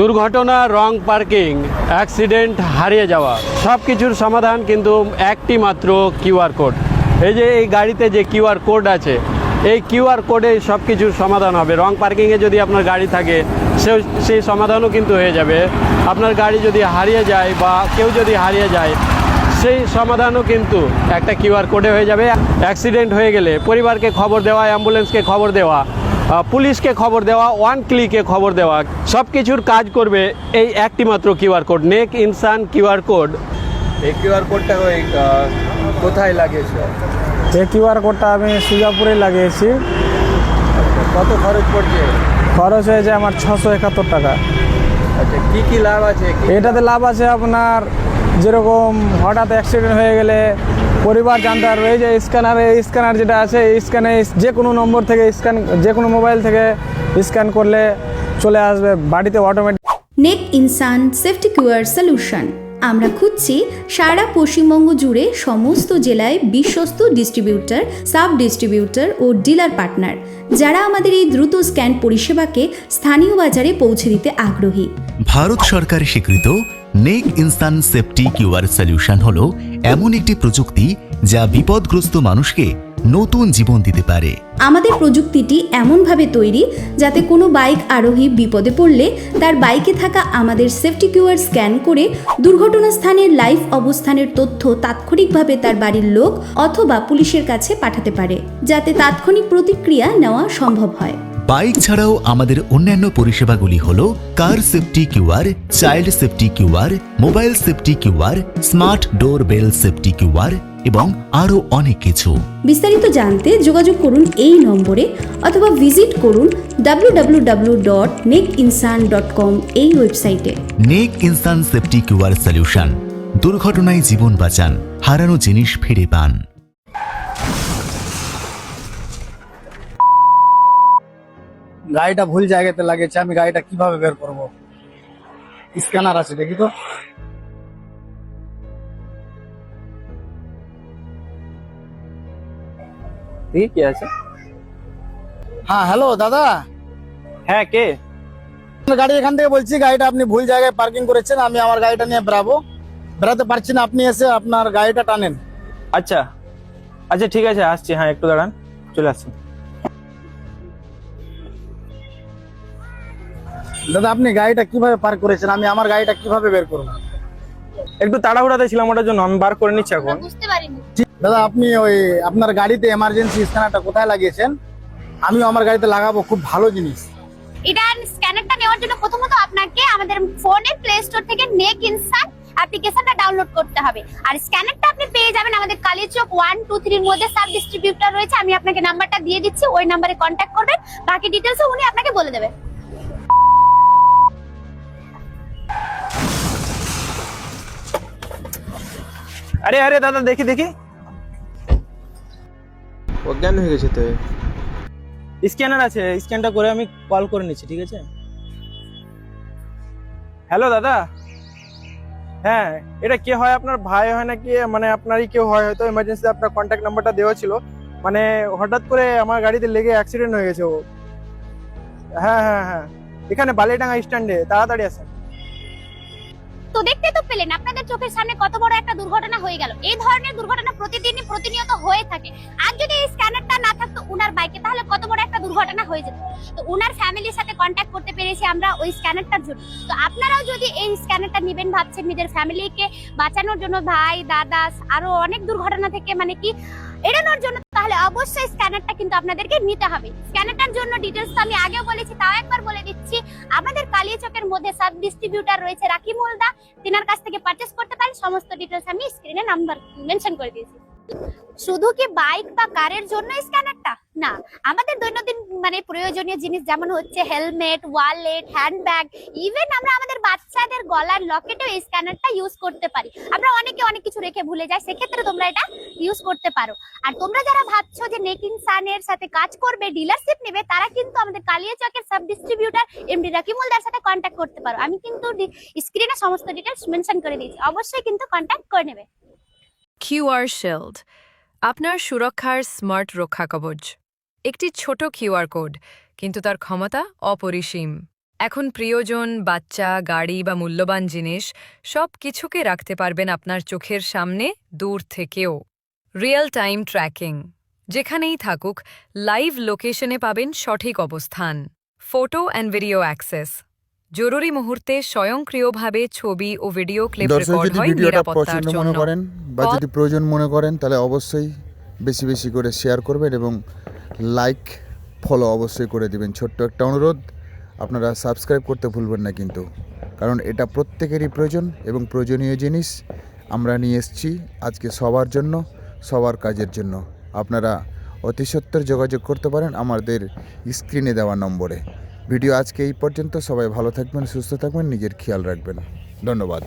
দুর্ঘটনা, রং parking, accident, হারিয়ে যাওয়া সব কিছুর সমাধান কিন্তু একটি মাত্র কিউআর কোড। এই যে এই গাড়িতে যে কিউআর কোড আছে, এই কিউআর কোডে সব কিছুর সমাধান হবে। রং পার্কিংয়ে যদি আপনার গাড়ি থাকে, সে, সেই সমাধানও কিন্তু হয়ে যাবে। আপনার গাড়ি যদি হারিয়ে যায় বা কেউ যদি হারিয়ে যায়, সেই সমাধানও কিন্তু একটা কিউআর কোডে হয়ে যাবে। অ্যাক্সিডেন্ট হয়ে গেলে পরিবারকে খবর দেওয়া, অ্যাম্বুলেন্সকে খবর দেওয়া পুলিশকে খবর দেওয়া ওয়ান ক্লিকে খবর দেওয়া সব কিছুর কাজ করবে এই একটি মাত্র কিউআর কোড নেক ইনসান কিউআর কোড এই কিউআর কোডটা ওই কোথায় লাগিয়েছে? এই কিউআর কোডটা আমি সুজাপুরে লাগিয়েছি। কত খরচ পড়ছে? খরচ হয়েছে আমার ছশো একাত্তর টাকা। আচ্ছা কী কী লাভ আছে? এটাতে লাভ আছে আপনার যেরকম হঠাৎ অ্যাক্সিডেন্ট হয়ে গেলে পরিবার জানতে পারবে এই যে স্ক্যানারে স্ক্যানার যেটা আছে এই স্ক্যানে যে কোনো নম্বর থেকে স্ক্যান যে কোনো মোবাইল থেকে স্ক্যান করলে চলে আসবে বাড়িতে অটোমেটিক নেক ইনসান সেফটি কিউয়ার সলিউশন আমরা খুঁজছি সারা পশ্চিমবঙ্গ জুড়ে সমস্ত জেলায় বিশ্বস্ত ডিস্ট্রিবিউটার সাব ডিস্ট্রিবিউটার ও ডিলার পার্টনার যারা আমাদের এই দ্রুত স্ক্যান পরিষেবাকে স্থানীয় বাজারে পৌঁছে দিতে আগ্রহী। ভারত সরকার স্বীকৃত নেক ইনস্টান সেফটি কিউআর সলিউশন হল এমন একটি প্রযুক্তি যা বিপদগ্রস্ত মানুষকে নতুন জীবন দিতে পারে। আমাদের প্রযুক্তিটি এমনভাবে তৈরি যাতে কোনো বাইক আরোহী বিপদে পড়লে তার বাইকে থাকা আমাদের সেফটি কিউআর স্ক্যান করে দুর্ঘটনা স্থানের লাইভ অবস্থানের তথ্য তাৎক্ষণিকভাবে তার বাড়ির লোক অথবা পুলিশের কাছে পাঠাতে পারে, যাতে তাৎক্ষণিক প্রতিক্রিয়া নেওয়া সম্ভব হয়। বাইক ছাড়াও আমাদের অন্যান্য পরিষেবাগুলি হল car safety QR child safety QR mobile safety QR smart door bell safety QR এবং আরও অনেক কিছু। বিস্তারিত জানতে যোগাযোগ করুন এই নম্বরে অথবা ভিজিট করুন কম এই ওয়েবসাইটে। নেক ইনসান সেফটি কিউআর সলিউশন দুর্ঘটনায় জীবন বাঁচান হারানো জিনিস ফিরে পান। গাড়িটা ভুল জায়গাতে লাগিয়েছে আমি গাড়িটা কীভাবে বের করব? স্ক্যানার আছে দেখি তো। দেখি কি আছে? হ্যাঁ হ্যালো দাদা। হ্যাঁ কে? আপনার গাড়ি এখান থেকে বলছি গাড়িটা আপনি ভুল জায়গায় পার্কিং করেছেন আমি আমার গাড়িটা নিয়ে বেরাবো বেরাতে পারছি না আপনি এসে আপনার গাড়িটা টানেন। আচ্ছা। আচ্ছা ঠিক আছে আসছি হ্যাঁ একটু দাঁড়ান চলে আসছি। দাদা আপনি গাড়িটা কীভাবে পার্ক করেছেন? আমি আমার গাড়িটা কীভাবে বের করব? একটু তাড়াহুড়াতে ছিলাম ওটার জন্য আমি বার করে নিচ্ছি এখন। দাদা আপনি ওই আপনার গাড়িতে এমার্জেন্সি স্ক্যানারটা কোথায় লাগিয়েছেন? আমিও আমার গাড়িতে লাগাবো খুব ভালো জিনিস। এটা স্ক্যানারটা নেওয়ার জন্য প্রথমত আপনাকে আমাদের ফোনে প্লে স্টোর থেকে নেক ইনসান অ্যাপ্লিকেশনটা ডাউনলোড করতে হবে। আর স্ক্যানারটা আপনি পেয়ে যাবেন আমাদের কালীচক ওয়ান টু থ্রির মধ্যে সাব ডিস্ট্রিবিউটর রয়েছে। আমি আপনাকে নাম্বারটা দিয়ে দিচ্ছি ওই নাম্বারে কন্ট্যাক্ট করবেন। বাকি ডিটেলসও উনি আপনাকে বলে দেবে। আরে আরে দাদা দেখি দেখি। অজ্ঞান হয়ে গেছে তো স্ক্যানার আছে স্ক্যানটা করে আমি কল করে নিচ্ছি ঠিক আছে? হ্যালো দাদা? হ্যাঁ এটা কে হয়? আপনার ভাই হয় নাকি? মানে আপনারই কেউ হয়? হয়তো এমার্জেন্সি আপনার কন্ট্যাক্ট নাম্বারটা দেওয়া ছিল। মানে হঠাৎ করে আমার গাড়িতে লেগে অ্যাক্সিডেন্ট হয়ে গেছে ও। হ্যাঁ হ্যাঁ হ্যাঁ। এখানে বালিডাঙ্গা স্ট্যান্ডে তাড়াতাড়ি আসেন। তো দেখতে তো পেলেন, আপনাদের চোখের সামনে কত বড় একটা দুর্ঘটনা হয়ে গেল। এই ধরনের দুর্ঘটনা প্রতিদিনই প্রতিনিয়ত হয়ে থাকে। আর যদি এই স্ক্যানারটা না থাকতো উনার বাইকে তাহলে কত বড় একটা দুর্ঘটনা হয়ে যেত। তো উনার ফ্যামিলির সাথে কন্ট্যাক্ট করতে পেরেছি আমরা ওই স্ক্যানারটার জন্য। তো আপনারাও যদি এই স্ক্যানারটা নেবেন ভাবছেন নিজের ফ্যামিলিকে বাঁচানোর জন্য, ভাই, দাদা, আরও অনেক দুর্ঘটনা থেকে মানে কি এড়ানোর জন্য তাহলে অবশ্যই স্ক্যানারটা কিন্তু আপনাদেরকে নিতে হবে। স্ক্যানারটার জন্য ডিটেলস আমি আগেও বলেছি, তাও একবার বলে দিচ্ছি। আমাদের কালিয়াচকের মধ্যে সাব ডিস্ট্রিবিউটার রয়েছে রাকিমুলদা। তিনার কাছ থেকে পারচেস করতে পারেন, সমস্ত ডিটেলস আমি স্ক্রিনে নাম্বার মেনশন করে দিয়েছি। শুধু কি বাইক বা কারের জন্য স্ক্যানারটা না, আমাদের দৈনন্দিন মানে প্রয়োজনীয় জিনিস যেমন হচ্ছে হেলমেট ওয়ালেট হ্যান্ডব্যাগ ইভেন আমরা আমাদের বাচ্চাদের গলার লকেটেও এই স্ক্যানারটা ইউজ করতে পারি। আমরা অনেকে অনেক কিছু রেখে ভুলে যাই, সেক্ষেত্রে তোমরা এটা ইউজ করতে পারো। আর তোমরা যারা ভাবছ যে নেকিং সানের সাথে কাজ করবে ডিলারশিপ নেবে, তারা কিন্তু আমাদের কালিয়াচকের সাব ডিস্ট্রিবিউটর এমডি রাকিমুলদার সাথে কন্ট্যাক্ট করতে পারো। আমি কিন্তু স্ক্রিনে সমস্ত ডিটেলস মেনশন করে দিয়েছি। অবশ্যই কিন্তু কন্ট্যাক্ট করে নেবে। QR shield. আপনার সুরক্ষার স্মার্ট রক্ষা কবচ। একটি ছোট কিউআর কোড, কিন্তু তার ক্ষমতা অপরিসীম। এখন প্রিয়জন, বাচ্চা, গাড়ি বা মূল্যবান জিনিস সব কিছুকে রাখতে পারবেন আপনার চোখের সামনে দূর থেকেও। রিয়েল টাইম ট্র্যাকিং, যেখানেই থাকুক, লাইভ লোকেশনে পাবেন সঠিক অবস্থান। Photo and video access. জরুরি মুহূর্তে স্বয়ংক্রিয়ভাবে ছবি ও ভিডিও ক্লিপ রেকর্ড যদি হয় ভিডিওটা নিরাপত্তার পছন্দ মনে করেন বা যদি প্রয়োজন মনে করেন তাহলে অবশ্যই বেশি বেশি করে শেয়ার করবেন এবং লাইক ফলো অবশ্যই করে দিবেন। ছোট্ট একটা অনুরোধ আপনারা সাবস্ক্রাইব করতে ভুলবেন না কিন্তু। কারণ এটা প্রত্যেকেরই প্রয়োজন এবং প্রয়োজনীয় জিনিস। আমরা নিয়ে এসেছি আজকে সবার জন্য সবার কাজের জন্য। আপনারা অতি সত্বর যোগাযোগ করতে পারেন আমাদের স্ক্রিনে দেওয়া নম্বরে। ভিডিও আজকে এই পর্যন্ত। সবাই ভালো থাকবেন সুস্থ থাকবেন নিজের খেয়াল রাখবেন। ধন্যবাদ।